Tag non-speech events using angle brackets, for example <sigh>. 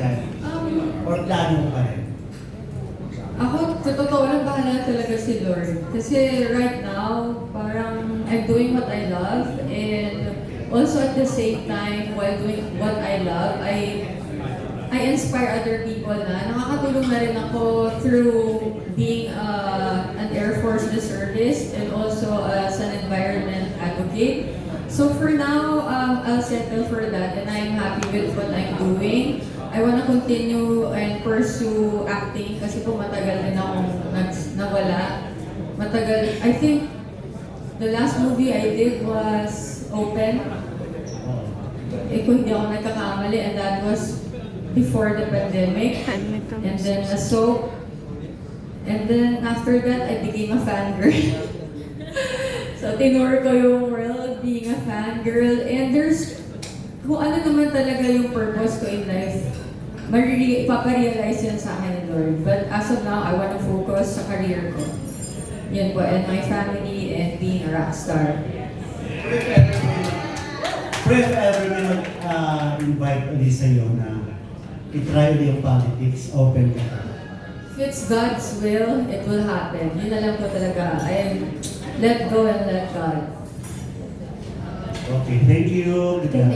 yan? Um, Or plano pa rin? Ako, sa totoo lang, bahala talaga si Lord. Kasi right now, parang I'm doing what I love and also at the same time, while doing what I love, I I inspire other people na nakakatulong na rin ako through being uh, an Air Force reservist and also as an environment advocate. So for now, um, I'll settle for that and I'm happy with what I'm doing. I want to continue and pursue acting kasi po matagal din akong nags- nawala. Matagal, I think the last movie I did was Open. Oo. Eh kung hindi ako nagkakamali and that was before the pandemic. <laughs> And then a soap. And then after that, I became a fangirl. <laughs> so tinur ko yung world being a fangirl. And there's, kung ano naman talaga yung purpose ko in life, mariri, ipaparealize yan sa akin Lord. But as of now, I want to focus sa career ko. Yun po, and my family and being a rock star. If ever may, ever may mag-invite ulit sa'yo na itry ulit yung politics, open ka. If it's God's will, it will happen. Yun na lang po talaga. I let go and let God. Okay, thank you. Thank